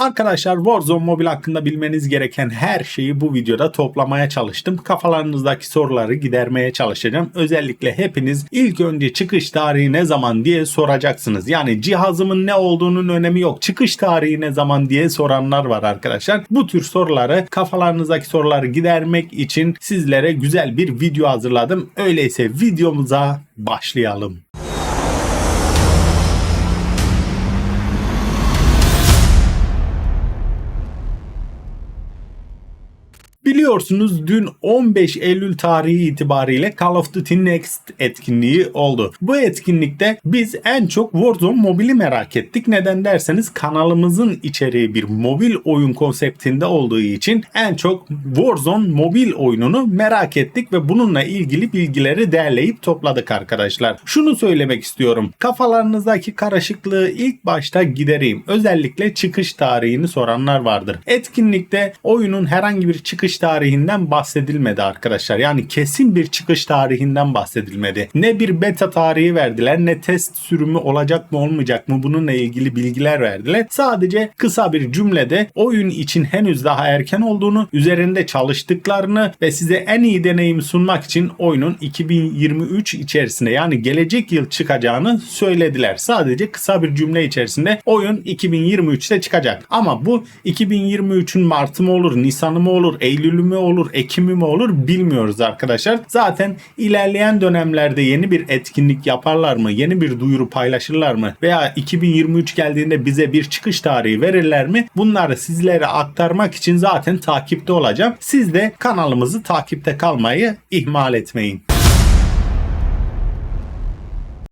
Arkadaşlar Warzone Mobile hakkında bilmeniz gereken her şeyi bu videoda toplamaya çalıştım. Kafalarınızdaki soruları gidermeye çalışacağım. Özellikle hepiniz ilk önce çıkış tarihi ne zaman diye soracaksınız. Yani cihazımın ne olduğunun önemi yok. Çıkış tarihi ne zaman diye soranlar var arkadaşlar. Bu tür soruları kafalarınızdaki soruları gidermek için sizlere güzel bir video hazırladım. Öyleyse videomuza başlayalım. Biliyorsunuz dün 15 Eylül tarihi itibariyle Call of Duty Next etkinliği oldu. Bu etkinlikte biz en çok Warzone mobili merak ettik. Neden derseniz kanalımızın içeriği bir mobil oyun konseptinde olduğu için en çok Warzone mobil oyununu merak ettik ve bununla ilgili bilgileri derleyip topladık arkadaşlar. Şunu söylemek istiyorum. Kafalarınızdaki karışıklığı ilk başta gidereyim. Özellikle çıkış tarihini soranlar vardır. Etkinlikte oyunun herhangi bir çıkış tarihinden bahsedilmedi arkadaşlar. Yani kesin bir çıkış tarihinden bahsedilmedi. Ne bir beta tarihi verdiler ne test sürümü olacak mı olmayacak mı bununla ilgili bilgiler verdiler. Sadece kısa bir cümlede oyun için henüz daha erken olduğunu, üzerinde çalıştıklarını ve size en iyi deneyimi sunmak için oyunun 2023 içerisinde yani gelecek yıl çıkacağını söylediler. Sadece kısa bir cümle içerisinde oyun 2023'te çıkacak. Ama bu 2023'ün Mart'ı mı olur, Nisan'ı mı olur, Eylül'ü mü olur, Ekim'i mi olur bilmiyoruz arkadaşlar. Zaten ilerleyen dönemlerde yeni bir etkinlik yaparlar mı? Yeni bir duyuru paylaşırlar mı? Veya 2023 geldiğinde bize bir çıkış tarihi verirler mi? Bunları sizlere aktarmak için zaten takipte olacağım. Siz de kanalımızı takipte kalmayı ihmal etmeyin.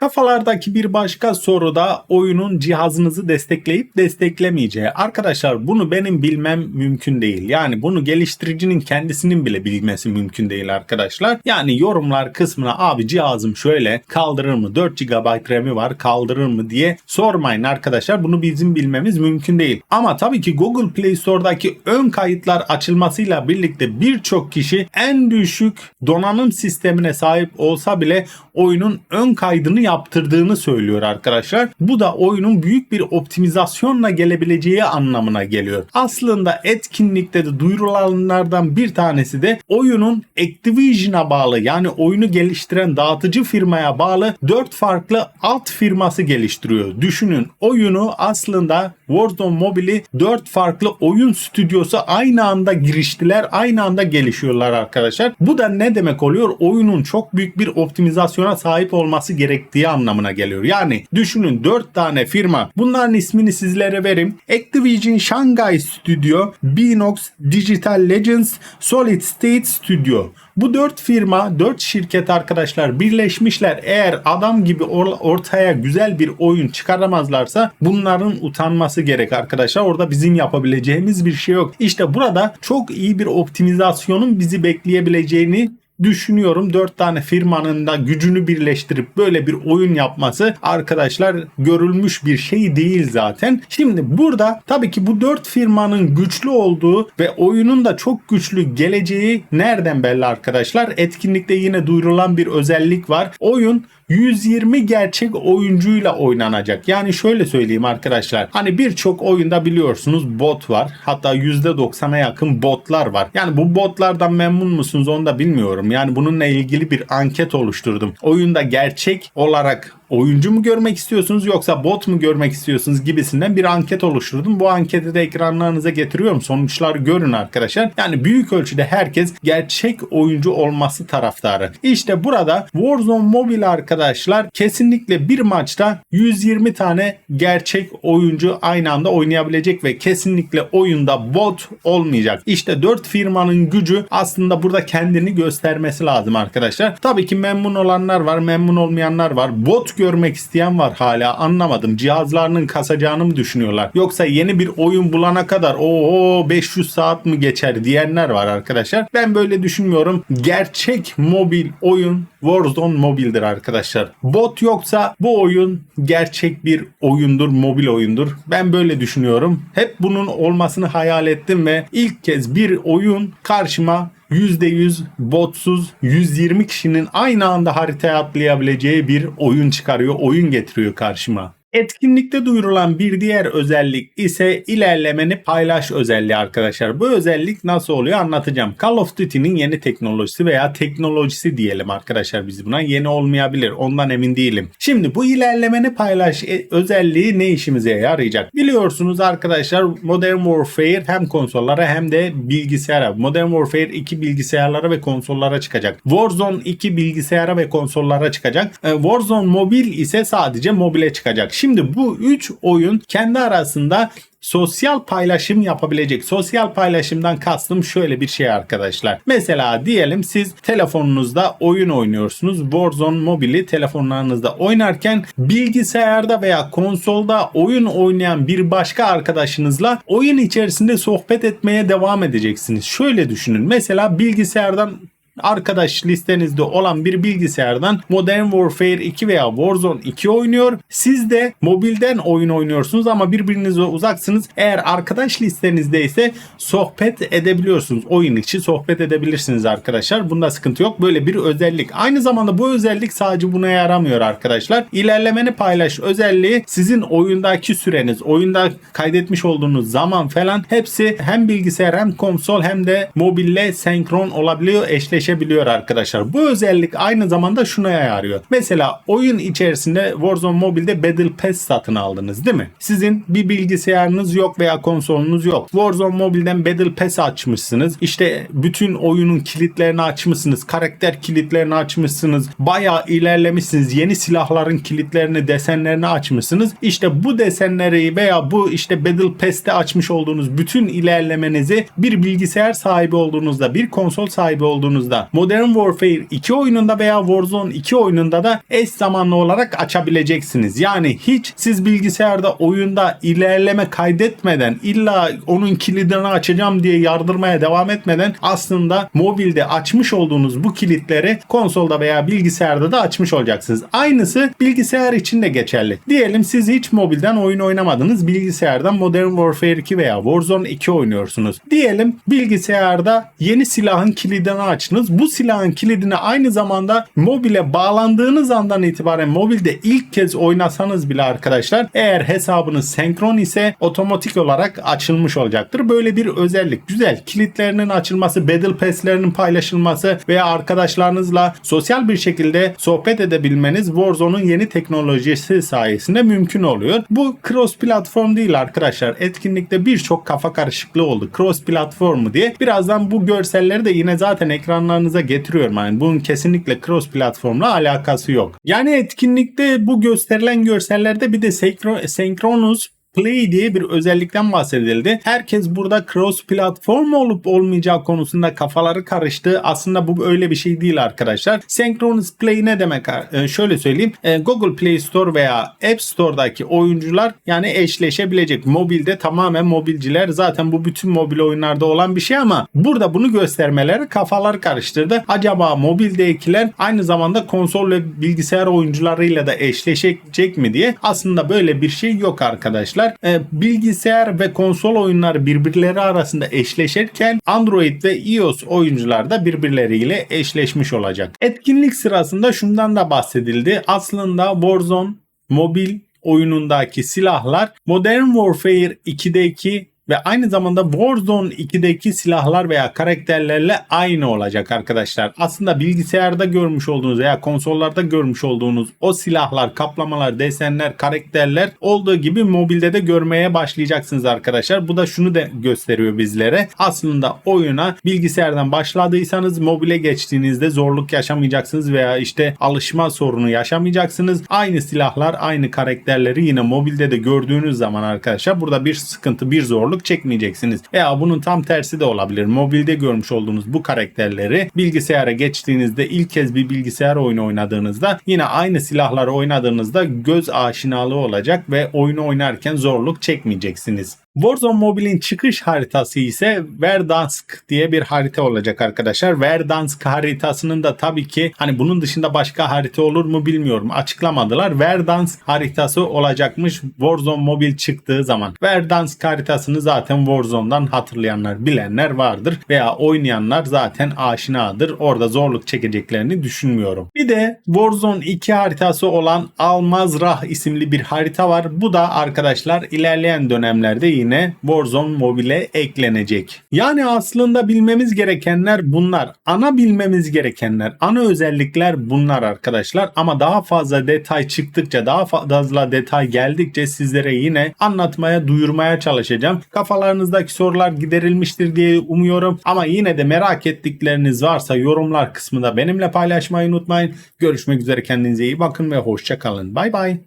Kafalardaki bir başka soru da oyunun cihazınızı destekleyip desteklemeyeceği. Arkadaşlar bunu benim bilmem mümkün değil. Yani bunu geliştiricinin kendisinin bile bilmesi mümkün değil arkadaşlar. Yani yorumlar kısmına abi cihazım şöyle kaldırır mı 4 GB RAM'i var kaldırır mı diye sormayın arkadaşlar. Bunu bizim bilmemiz mümkün değil. Ama tabii ki Google Play Store'daki ön kayıtlar açılmasıyla birlikte birçok kişi en düşük donanım sistemine sahip olsa bile oyunun ön kaydını yaptırdığını söylüyor arkadaşlar. Bu da oyunun büyük bir optimizasyonla gelebileceği anlamına geliyor. Aslında etkinlikte de duyurulanlardan bir tanesi de oyunun Activision'a bağlı yani oyunu geliştiren dağıtıcı firmaya bağlı 4 farklı alt firması geliştiriyor. Düşünün oyunu aslında Warzone Mobile'i 4 farklı oyun stüdyosu aynı anda giriştiler. Aynı anda gelişiyorlar arkadaşlar. Bu da ne demek oluyor? Oyunun çok büyük bir optimizasyona sahip olması gerektiği anlamına geliyor. Yani düşünün 4 tane firma. Bunların ismini sizlere vereyim. Activision Shanghai Studio, Binox Digital Legends, Solid State Studio. Bu dört firma, dört şirket arkadaşlar birleşmişler. Eğer adam gibi ortaya güzel bir oyun çıkaramazlarsa bunların utanması gerek arkadaşlar. Orada bizim yapabileceğimiz bir şey yok. İşte burada çok iyi bir optimizasyonun bizi bekleyebileceğini düşünüyorum 4 tane firmanın da gücünü birleştirip böyle bir oyun yapması arkadaşlar görülmüş bir şey değil zaten. Şimdi burada tabii ki bu 4 firmanın güçlü olduğu ve oyunun da çok güçlü geleceği nereden belli arkadaşlar? Etkinlikte yine duyurulan bir özellik var. Oyun 120 gerçek oyuncuyla oynanacak. Yani şöyle söyleyeyim arkadaşlar. Hani birçok oyunda biliyorsunuz bot var. Hatta %90'a yakın botlar var. Yani bu botlardan memnun musunuz onu da bilmiyorum. Yani bununla ilgili bir anket oluşturdum. Oyunda gerçek olarak oyuncu mu görmek istiyorsunuz yoksa bot mu görmek istiyorsunuz gibisinden bir anket oluşturdum. Bu anketi de ekranlarınıza getiriyorum. Sonuçlar görün arkadaşlar. Yani büyük ölçüde herkes gerçek oyuncu olması taraftarı. İşte burada Warzone Mobile arkadaşlar kesinlikle bir maçta 120 tane gerçek oyuncu aynı anda oynayabilecek ve kesinlikle oyunda bot olmayacak. İşte 4 firmanın gücü aslında burada kendini göstermesi lazım arkadaşlar. Tabii ki memnun olanlar var, memnun olmayanlar var. Bot görmek isteyen var hala anlamadım. Cihazlarının kasacağını mı düşünüyorlar? Yoksa yeni bir oyun bulana kadar o 500 saat mi geçer diyenler var arkadaşlar. Ben böyle düşünmüyorum. Gerçek mobil oyun Warzone mobildir arkadaşlar. Bot yoksa bu oyun gerçek bir oyundur, mobil oyundur. Ben böyle düşünüyorum. Hep bunun olmasını hayal ettim ve ilk kez bir oyun karşıma %100 botsuz 120 kişinin aynı anda haritaya atlayabileceği bir oyun çıkarıyor, oyun getiriyor karşıma. Etkinlikte duyurulan bir diğer özellik ise ilerlemeni paylaş özelliği arkadaşlar. Bu özellik nasıl oluyor anlatacağım. Call of Duty'nin yeni teknolojisi veya teknolojisi diyelim arkadaşlar biz buna. Yeni olmayabilir ondan emin değilim. Şimdi bu ilerlemeni paylaş e- özelliği ne işimize yarayacak? Biliyorsunuz arkadaşlar Modern Warfare hem konsollara hem de bilgisayara. Modern Warfare 2 bilgisayarlara ve konsollara çıkacak. Warzone 2 bilgisayara ve konsollara çıkacak. E, Warzone mobil ise sadece mobile çıkacak. Şimdi bu 3 oyun kendi arasında sosyal paylaşım yapabilecek. Sosyal paylaşımdan kastım şöyle bir şey arkadaşlar. Mesela diyelim siz telefonunuzda oyun oynuyorsunuz. Warzone mobili telefonlarınızda oynarken bilgisayarda veya konsolda oyun oynayan bir başka arkadaşınızla oyun içerisinde sohbet etmeye devam edeceksiniz. Şöyle düşünün. Mesela bilgisayardan arkadaş listenizde olan bir bilgisayardan Modern Warfare 2 veya Warzone 2 oynuyor. Siz de mobilden oyun oynuyorsunuz ama birbirinize uzaksınız. Eğer arkadaş listenizde ise sohbet edebiliyorsunuz. Oyun içi sohbet edebilirsiniz arkadaşlar. Bunda sıkıntı yok. Böyle bir özellik. Aynı zamanda bu özellik sadece buna yaramıyor arkadaşlar. İlerlemeni paylaş özelliği sizin oyundaki süreniz, oyunda kaydetmiş olduğunuz zaman falan hepsi hem bilgisayar hem konsol hem de mobille senkron olabiliyor, eşleşebiliyor arkadaşlar. Bu özellik aynı zamanda şuna yarıyor. Mesela oyun içerisinde Warzone Mobile'de Battle Pass satın aldınız değil mi? Sizin bir bilgisayarınız yok veya konsolunuz yok. Warzone Mobile'den Battle Pass açmışsınız. İşte bütün oyunun kilitlerini açmışsınız. Karakter kilitlerini açmışsınız. Bayağı ilerlemişsiniz. Yeni silahların kilitlerini, desenlerini açmışsınız. İşte bu desenleri veya bu işte Battle Pass'te açmış olduğunuz bütün ilerlemenizi bir bilgisayar sahibi olduğunuzda, bir konsol sahibi olduğunuzda Modern Warfare 2 oyununda veya Warzone 2 oyununda da eş zamanlı olarak açabileceksiniz. Yani hiç siz bilgisayarda oyunda ilerleme kaydetmeden illa onun kilidini açacağım diye yardırmaya devam etmeden aslında mobilde açmış olduğunuz bu kilitleri konsolda veya bilgisayarda da açmış olacaksınız. Aynısı bilgisayar için de geçerli. Diyelim siz hiç mobilden oyun oynamadınız. Bilgisayardan Modern Warfare 2 veya Warzone 2 oynuyorsunuz. Diyelim bilgisayarda yeni silahın kilidini açtınız. Bu silahın kilidini aynı zamanda mobile bağlandığınız andan itibaren mobilde ilk kez oynasanız bile arkadaşlar eğer hesabınız senkron ise otomatik olarak açılmış olacaktır. Böyle bir özellik. Güzel. Kilitlerinin açılması, Battle Pass'lerinin paylaşılması veya arkadaşlarınızla sosyal bir şekilde sohbet edebilmeniz Warzone'un yeni teknolojisi sayesinde mümkün oluyor. Bu cross platform değil arkadaşlar. Etkinlikte birçok kafa karışıklığı oldu. Cross platformu diye. Birazdan bu görselleri de yine zaten ekranlarınıza getiriyorum. Yani bunun kesinlikle cross platformla alakası yok. Yani etkinlikte bu gösterilen görsellerde bir de senkro- senkronus Play diye bir özellikten bahsedildi. Herkes burada cross platform olup olmayacağı konusunda kafaları karıştı. Aslında bu öyle bir şey değil arkadaşlar. Synchronous Play ne demek? Ee, şöyle söyleyeyim. Ee, Google Play Store veya App Store'daki oyuncular yani eşleşebilecek. Mobilde tamamen mobilciler. Zaten bu bütün mobil oyunlarda olan bir şey ama burada bunu göstermeleri kafaları karıştırdı. Acaba mobildekiler aynı zamanda konsol ve bilgisayar oyuncularıyla da eşleşecek mi diye. Aslında böyle bir şey yok arkadaşlar arkadaşlar. E, bilgisayar ve konsol oyunları birbirleri arasında eşleşirken Android ve iOS oyuncular da birbirleriyle eşleşmiş olacak. Etkinlik sırasında şundan da bahsedildi. Aslında Warzone mobil oyunundaki silahlar Modern Warfare 2'deki ve aynı zamanda Warzone 2'deki silahlar veya karakterlerle aynı olacak arkadaşlar. Aslında bilgisayarda görmüş olduğunuz veya konsollarda görmüş olduğunuz o silahlar, kaplamalar, desenler, karakterler olduğu gibi mobilde de görmeye başlayacaksınız arkadaşlar. Bu da şunu da gösteriyor bizlere. Aslında oyuna bilgisayardan başladıysanız mobile geçtiğinizde zorluk yaşamayacaksınız veya işte alışma sorunu yaşamayacaksınız. Aynı silahlar, aynı karakterleri yine mobilde de gördüğünüz zaman arkadaşlar burada bir sıkıntı, bir zorluk çekmeyeceksiniz. Veya bunun tam tersi de olabilir. Mobilde görmüş olduğunuz bu karakterleri bilgisayara geçtiğinizde ilk kez bir bilgisayar oyunu oynadığınızda yine aynı silahları oynadığınızda göz aşinalığı olacak ve oyunu oynarken zorluk çekmeyeceksiniz. Warzone Mobile'in çıkış haritası ise Verdansk diye bir harita olacak arkadaşlar. Verdansk haritasının da tabii ki hani bunun dışında başka harita olur mu bilmiyorum. Açıklamadılar. Verdansk haritası olacakmış Warzone Mobile çıktığı zaman. Verdansk haritasını zaten Warzone'dan hatırlayanlar, bilenler vardır veya oynayanlar zaten aşinadır. Orada zorluk çekeceklerini düşünmüyorum. Bir de Warzone 2 haritası olan Almazrah isimli bir harita var. Bu da arkadaşlar ilerleyen dönemlerde yine Warzone Mobile'e eklenecek. Yani aslında bilmemiz gerekenler bunlar. Ana bilmemiz gerekenler, ana özellikler bunlar arkadaşlar. Ama daha fazla detay çıktıkça, daha fazla detay geldikçe sizlere yine anlatmaya, duyurmaya çalışacağım. Kafalarınızdaki sorular giderilmiştir diye umuyorum. Ama yine de merak ettikleriniz varsa yorumlar kısmında benimle paylaşmayı unutmayın. Görüşmek üzere kendinize iyi bakın ve hoşça kalın. Bay bay.